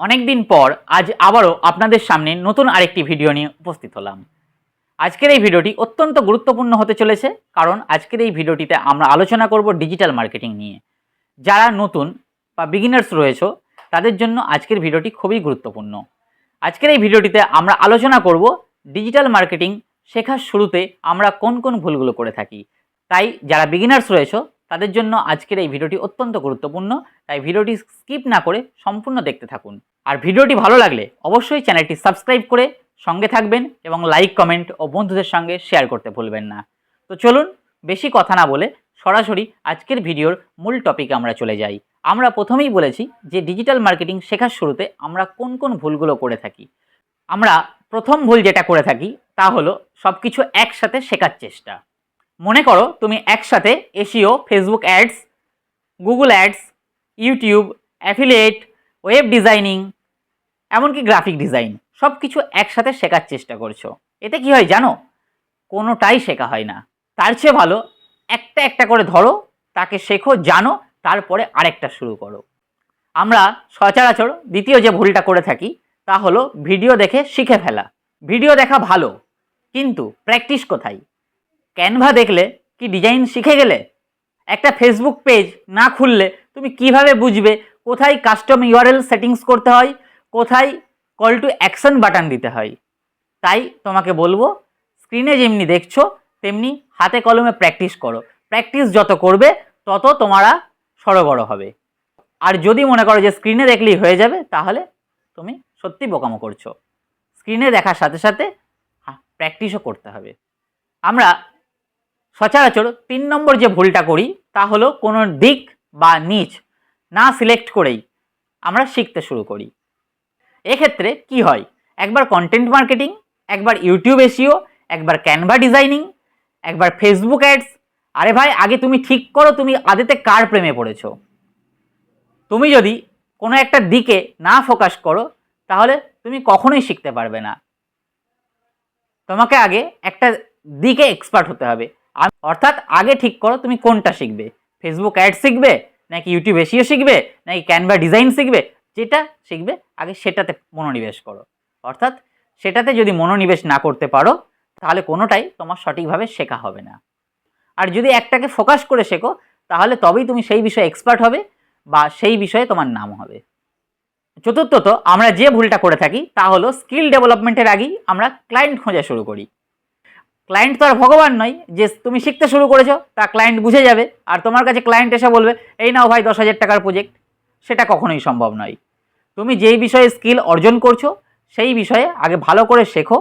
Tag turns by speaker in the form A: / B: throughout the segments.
A: অনেক দিন পর আজ আবারও আপনাদের সামনে নতুন আরেকটি ভিডিও নিয়ে উপস্থিত হলাম। আজকের এই ভিডিওটি অত্যন্ত গুরুত্বপূর্ণ হতে চলেছে, কারণ আজকের এই ভিডিওটিতে আমরা আলোচনা করব ডিজিটাল মার্কেটিং নিয়ে। যারা নতুন বা বিগিনার্স রয়েছে, তাদের জন্য আজকের ভিডিওটি খুবই গুরুত্বপূর্ণ। আজকের এই ভিডিওটিতে আমরা আলোচনা করব ডিজিটাল মার্কেটিং শেখার শুরুতে আমরা কোন কোন ভুলগুলো করে থাকি। তাই যারা বিগিনার্স রয়েছে তাদের জন্য আজকের এই ভিডিওটি অত্যন্ত গুরুত্বপূর্ণ, তাই ভিডিওটি স্কিপ না করে সম্পূর্ণ দেখতে থাকুন। আর ভিডিওটি ভালো লাগলে অবশ্যই চ্যানেলটি সাবস্ক্রাইব করে সঙ্গে থাকবেন এবং লাইক, কমেন্ট ও বন্ধুদের সঙ্গে শেয়ার করতে ভুলবেন না। তো চলুন, বেশি কথা না বলে সরাসরি আজকের ভিডিওর মূল টপিকে আমরা চলে যাই। আমরা প্রথমেই বলেছি যে ডিজিটাল মার্কেটিং শেখার শুরুতে আমরা কোন কোন ভুলগুলো করে থাকি। আমরা প্রথম ভুল যেটা করে থাকি তা হলো সব কিছু একসাথে শেখার চেষ্টা। মনে করো তুমি একসাথে SEO Facebook ads Google ads YouTube affiliate web designing এমনকি গ্রাফিক ডিজাইন সব কিছু একসাথে শেখার চেষ্টা করছ। এতে কি হয় জানো? কোনোটাই শেখা হয় না। তার চেয়ে ভালো একটা একটা করে ধরো, তাকে শেখো, জানো, তারপরে আরেকটা শুরু করো। আমরা সচরাচর দ্বিতীয় যে ভুলটা করে থাকি, তা হলো ভিডিও দেখে শিখে ফেলা। ভিডিও দেখা ভালো, কিন্তু প্র্যাকটিস কোথায়? ক্যানভা দেখলে কি ডিজাইন শিখে গেলে? একটা ফেসবুক পেজ না খুললে তুমি কীভাবে বুঝবে? কোথায় কাস্টম ইউআরএল সেটিংস করতে হয়? কোথায় কল টু অ্যাকশন বাটন দিতে হয়? তাই তোমাকে বলব স্ক্রিনে যেমনি দেখছ, তেমনি হাতে কলমে প্র্যাকটিস করো। প্র্যাকটিস যত করবে, তত তোমারা সরগড় হবে। আর যদি মনে করো যে স্ক্রিনে দেখলেই হয়ে যাবে, তাহলে তুমি সত্যি বোকামো করছ। স্ক্রিনে দেখার সাথে সাথে প্র্যাকটিসও করতে হবে। আমরা সচরাচর তিন নম্বর যে ভুলটা করি, তা হলো কোনো দিক বা নিচ না সিলেক্ট করেই আমরা শিখতে শুরু করি। এক্ষেত্রে কি হয়? একবার কন্টেন্ট মার্কেটিং একবার ইউটিউব এসিও একবার ক্যানভা ডিজাইনিং একবার ফেসবুক অ্যাডস আরে ভাই, আগে তুমি ঠিক করো, তুমি আদেতে কার প্রেমে পড়েছো? তুমি যদি কোনো একটা দিকে না ফোকাস করো, তাহলে তুমি কখনোই শিখতে পারবে না। তোমাকে আগে একটা দিকে এক্সপার্ট হতে হবে। অর্থাৎ আগে ঠিক করো তুমি কোনটা শিখবে? ফেসবুক অ্যাড শিখবে? নাকি ইউটিউব এসিও শিখবে? নাকি ক্যানভা ডিজাইন শিখবে? যেটা শিখবে, আগে সেটাতে মনোনিবেশ করো। অর্থাৎ সেটাতে যদি মনোনিবেশ না করতে পারো, তাহলে কোনোটাই তোমার সঠিকভাবে শেখা হবে না। আর যদি একটাকে ফোকাস করে শেখো, তাহলে তবেই তুমি সেই বিষয়ে এক্সপার্ট হবে বা সেই বিষয়ে তোমার নাম হবে। চতুর্থত, আমরা যে ভুলটা করে থাকি, তা হলো স্কিল ডেভেলপমেন্টের আগেই আমরা ক্লায়েন্ট খোঁজা শুরু করি। ক্লায়েন্ট তো আর ভগবান নয়, যে তুমি শিখতে শুরু করেছ, তা ক্লায়েন্ট বুঝে যাবে। আর তোমার কাছে ক্লায়েন্ট এসে বলবে, এই নাও ভাই, দশ হাজার টাকার প্রজেক্ট সেটা কখনোই সম্ভব নয়। তুমি যেই বিষয়ে স্কিল অর্জন করছ, সেই বিষয়ে আগে ভালো করে শেখো।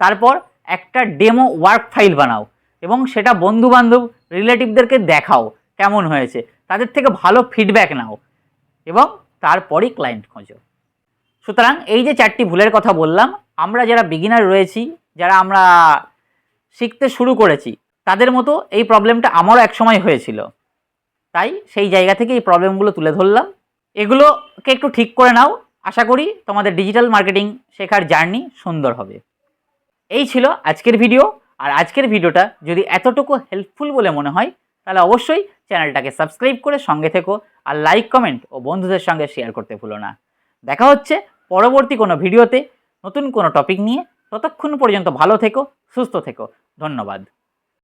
A: তারপর একটা ডেমো ওয়ার্ক ফাইল বানাও এবং সেটা বন্ধু বান্ধব রিলেটিভদেরকে দেখাও কেমন হয়েছে। তাদের থেকে ভালো ফিডব্যাক নাও এবং তারপরই ক্লায়েন্ট খোঁজো। সুতরাং এই যে চারটি ভুলের কথা বললাম, আমরা যারা বিগিনার রয়েছি, যারা আমরা শিখতে শুরু করেছি। তাদের মতো এই প্রবলেমটা আমারও একসময় হয়েছিল। তাই সেই জায়গা থেকে এই প্রবলেমগুলো তুলে ধরলাম। এগুলোকে একটু ঠিক করে নাও। আশা করি তোমাদের ডিজিটাল মার্কেটিং শেখার জার্নি সুন্দর হবে। এই ছিল আজকের ভিডিও আর আজকের ভিডিওটা যদি এতটুকু হেল্পফুল বলে মনে হয়, তাহলে অবশ্যই চ্যানেলটাকে সাবস্ক্রাইব করে সঙ্গে থেকো আর লাইক কমেন্ট ও বন্ধুদের সঙ্গে শেয়ার করতে ভুলো না। দেখা হচ্ছে পরবর্তী কোনো ভিডিওতে নতুন কোনো টপিক নিয়ে। ততক্ষণ পর্যন্ত ভালো থেকো সুস্থ থেকো। ধন্যবাদ।